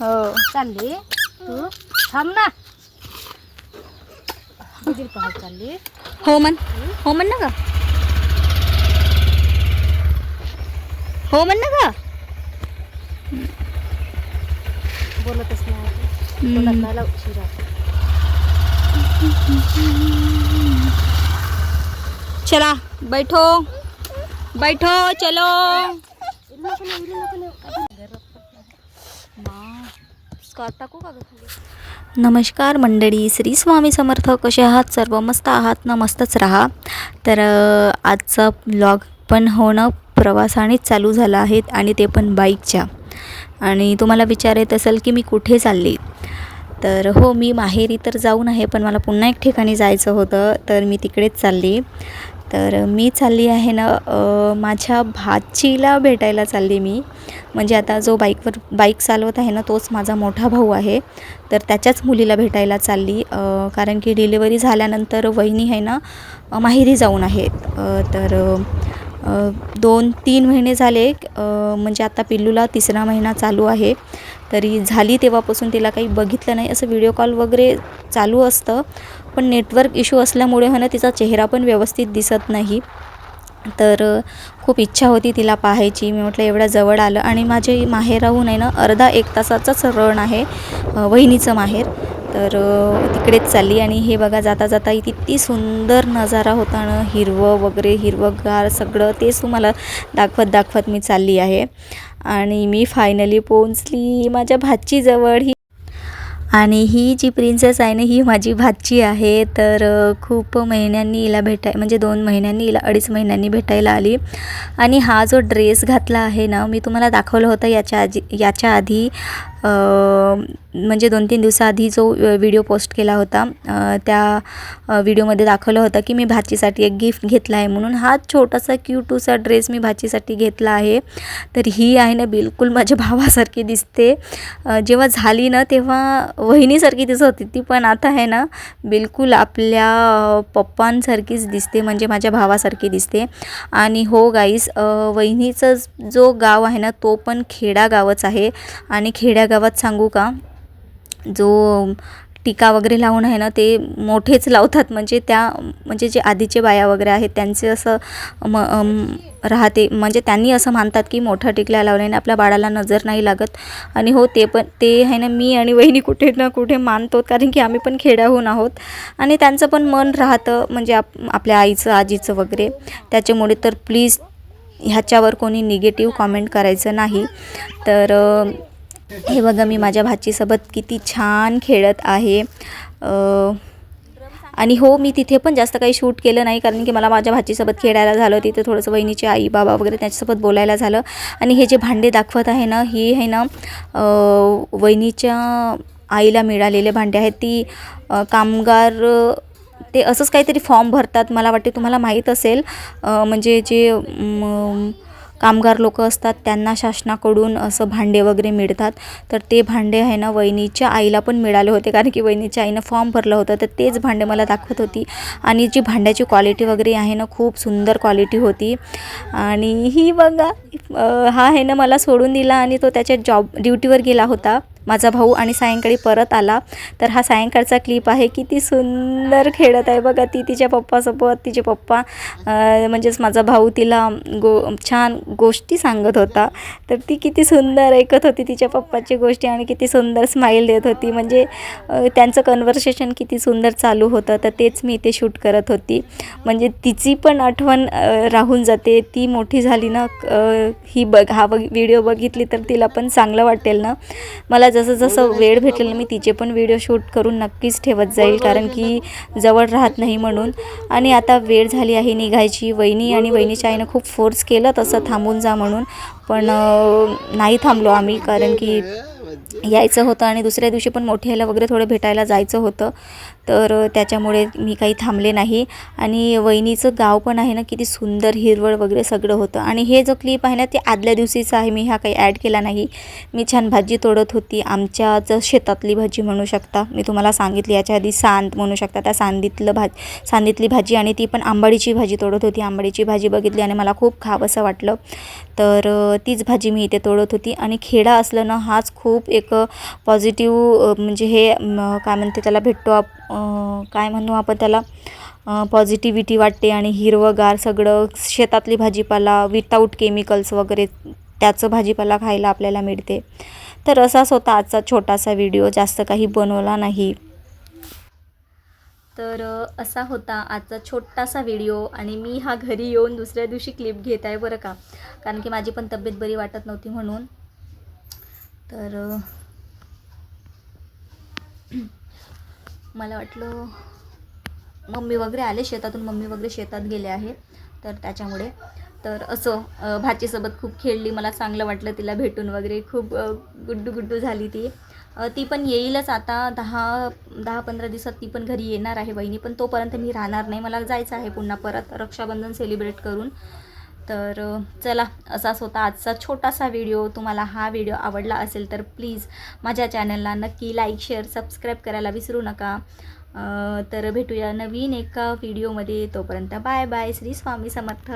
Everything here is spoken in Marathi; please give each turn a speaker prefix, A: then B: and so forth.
A: हो
B: चालली तू थांब ना दीदी पाहाय चालली
A: हो म्हण हो म्हण ना ग हो म्हण ना ग
B: बोलतच नाही बोलत नाही उशिरा
A: चला बैठो बैठो चलो स्कॉट टाकू का खाली? नमस्कार मंडळी श्री स्वामी समर्थ कसे आहात? सर्व मस्त आहात? हो ना मस्तच राहा. तर आजचा ब्लॉग पण होणं प्रवासानेच चालू झाला आहे आणि ते पण बाईकच्या आणि तुम्हाला विचार येत असेल की मी कुठे चालली? तर हो मी माहेरी तर जाऊन आहे पण मला पुन्हा एक ठिकाणी जायचं होतं तर मी तिकडेच चालली. तर मी चालली आहे ना माझ्या भाचीला भेटायला चालली मी. म्हणजे आता जो बाईकवर बाईक चालवत आहे ना तोच माझा मोठा भाऊ आहे. तर त्याच्याच मुलीला भेटायला चालली. कारण की डिलिव्हरी झाल्यानंतर वहिनी आहे ना माहेरी जाऊन आहेत. तर दोन तीन महिने झाले म्हणजे आता पिल्लूला तिसरा महिना चालू आहे. तरी झाली तेव्हापासून तिला काही बघितलं नाही असं व्हिडिओ कॉल वगैरे चालू असतं. पण नेटवर्क इश्यू असल्यामुळे ना तिचा चेहरा पण व्यवस्थित दिसत नाही. तर खूप इच्छा होती तिला पाहायची. मी म्हटलं एवढ्या जवळ आलं. आणि माझे माहेराहून आहे ना अर्धा एक तासाचाच रण आहे वहिनीचं माहेर. तर तिकडेच चालली आणि हे बघा जाता जाता किती सुंदर नजारा होता ना हिरवं वगैरे हिरवंगार सगळं तेच तुम्हाला दाखवत दाखवत मी चालली आहे. आणि मी फायनली पोहोचली. माझ्या भाचीजवळ ही आणि ही जी प्रिन्सेस आहे ना ही माझी भाची आहे. तर खूप महिन्यांनी हिला भेटाय म्हणजे दोन महिन्यांनी हिला अडीच महिन्यांनी भेटायला आली. आणि हा जो ड्रेस घातला आहे ना मी तुम्हाला दाखवलं होतं याच्या आधी याच्या आधी. म्हणजे दोन तीन दिवसाआधी जो व्हिडिओ पोस्ट केला होता त्या व्हिडिओमध्ये दाखवलं होतं की मी भाचीसाठी एक गिफ्ट घेतला आहे म्हणून हा छोटासा क्यूटूसा ड्रेस मी भाचीसाठी घेतला आहे. तर ही आहे ना बिलकुल माझ्या भावासारखी दिसते. जेव्हा झाली ना तेव्हा वहिनीसारखी दिसत होती ती पण आता आहे ना बिलकुल आपल्या पप्पांसारखीच दिसते म्हणजे माझ्या भावासारखी दिसते. आणि हो गाईस वहिनीचं जो गाव आहे ना तो पण खेडा गावच आहे. आणि खेड्या गावात सांगू का? जो टीका वगैरे लावून आहे ना ते मोठेच लावतात. म्हणजे त्या म्हणजे जे आधीचे बाया वगैरे आहेत त्यांचे असं म राहते. म्हणजे त्यांनी असं मानतात की मोठा टिकल्या लावल्याने आपल्या बाळाला नजर नाही लागत. आणि हो ते पण ते आहे ना मी आणि वहिनी कुठे ना कुठे मानतो कारण की आम्ही पण खेड्याहून आहोत. आणि त्यांचं पण मन राहतं म्हणजे आप आपल्या आईचं आजीचं वगैरे. त्याच्यामुळे तर प्लीज ह्याच्यावर कोणी निगेटिव्ह कॉमेंट करायचं नाही. तर हे बघा मी माझ्या भाचीसोबत किती छान खेळत आहे. आणि हो मी तिथे पण जास्त काही शूट केलं नाही कारण की मला माझ्या भाचीसोबत खेळायला झालं. तिथे थोडंसं वहिनीची आई बाबा वगैरे त्याच्यासोबत बोलायला झालं. आणि हे जे भांडे दाखवत आहे ना ही आहे ना वहिनीच्या आईला मिळालेले भांडे आहेत. ती कामगार ते असंच काहीतरी फॉर्म भरतात. मला वाटते तुम्हाला माहीत असेल. म्हणजे जे म, कामगार लोक असतात त्यांना शासनाकडून असं भांडे वगैरे मिळतात. तर ते भांडे आहे ना वहिनीच्या आईला पण मिळाले होते. कारण की वहिनीच्या आईनं फॉर्म भरलं होतं. तर तेच भांडे मला दाखवत होती. आणि जी भांड्याची क्वालिटी वगैरे आहे ना खूप सुंदर क्वालिटी होती. आणि ही बघा हा आहे ना मला सोडून दिला आणि तो त्याच्या जॉब ड्युटीवर गेला होता. माझा भाऊ आणि सायंकाळी परत आला. तर हा सायंकाळचा क्लिप आहे किती सुंदर खेळत आहे. बघा ती तिच्या पप्पासोबत तिचे पप्पा म्हणजेच माझा भाऊ तिला गो छान गोष्टी सांगत होता. तर ती किती सुंदर ऐकत होती तिच्या पप्पाची गोष्टी आणि किती सुंदर स्माईल देत होती. म्हणजे त्यांचं कन्व्हर्सेशन किती सुंदर चालू होतं. तर तेच मी इथे शूट करत होती. म्हणजे तिची पण आठवण राहून जाते. ती मोठी झाली ना ही बघ हा बघ व्हिडिओ बघितली तर तिला पण चांगलं वाटेल ना. मला जसं जसं वेळ भेटेल मी तिचे पण व्हिडिओ शूट करून नक्कीच ठेवत जाईल कारण की जवळ राहत नाही म्हणून. आणि आता वेळ झाली आहे निघायची. वहिनी आणि वहिनीच्या आईनं खूप फोर्स केलं तसं थांबून जा म्हणून. पण नाही थांबलो आम्ही कारण की यायचं होतं आणि दुसऱ्या दिवशी पण मोठ्याला वगैरे थोडं भेटायला जायचं होतं. तर त्याच्यामुळे मी काही थांबले नाही. आणि वहिनीचं गाव पण आहे ना किती सुंदर हिरवळ वगैरे सगळं होतं. आणि हे जो क्लिप आहे ना ते आदल्या दिवशीचा आहे. मी हा काही ॲड केला नाही. मी छान भाजी तोडत होती. आमच्याच शेतातली भाजी म्हणू शकता. मी तुम्हाला सांगितली याच्या आधी सांद म्हणू शकता. त्या सांदीतलं भाज सांदीतली भाजी आणि ती पण आंबाडीची भाजी तोडत होती. आंबाडीची भाजी बघितली आणि मला खूप खावंसं वाटलं. तर तीच भाजी मी इथे तोडत होती. आणि खेडा असलं ना हाच खूप एक पॉझिटिव्ह म्हणजे हे काय म्हणते त्याला भेटतो आप काय म्हणू आपण त्याला? पॉझिटिव्हिटी वाटते आणि हिरवंगार सगळं शेतातली भाजीपाला विदाऊट केमिकल्स वगैरे त्याचं भाजीपाला खायला आपल्याला मिळते. तर असाच होता आजचा छोटासा व्हिडिओ जास्त काही बनवला नाही. तर असा होता आजचा छोटासा व्हिडिओ आणि मी हा घरी येऊन दुसऱ्या दिवशी क्लिप घेत आहे बरं का? कारण की माझी पण तब्येत बरी वाटत नव्हती म्हणून. तर मला वाटलं मम्मी वगैरे आले शेतातून मम्मी वगैरे शेतात गेले आहे तर त्याच्यामुळे. तर असं भाचीसोबत खूप खेळली मला चांगलं वाटलं तिला भेटून वगैरे. खूप गुड्डू गुड्डू झाली ती. ती पण येईलच आता दहा दहा पंधरा दिवसात ती पण घरी येणार आहे बहिणी पण तोपर्यंत मी राहणार नाही. मला जायचं आहे पुन्हा परत रक्षाबंधन सेलिब्रेट करून. तर चला असाच होता आजचा छोटासा व्हिडिओ तुम्हाला हा व्हिडिओ आवडला असेल तर प्लीज माझ्या चॅनलला नक्की लाईक शेअर सबस्क्राईब करायला विसरू नका. तर भेटूया नवीन एका व्हिडिओमध्ये. तोपर्यंत बाय बाय. श्री स्वामी समर्थ.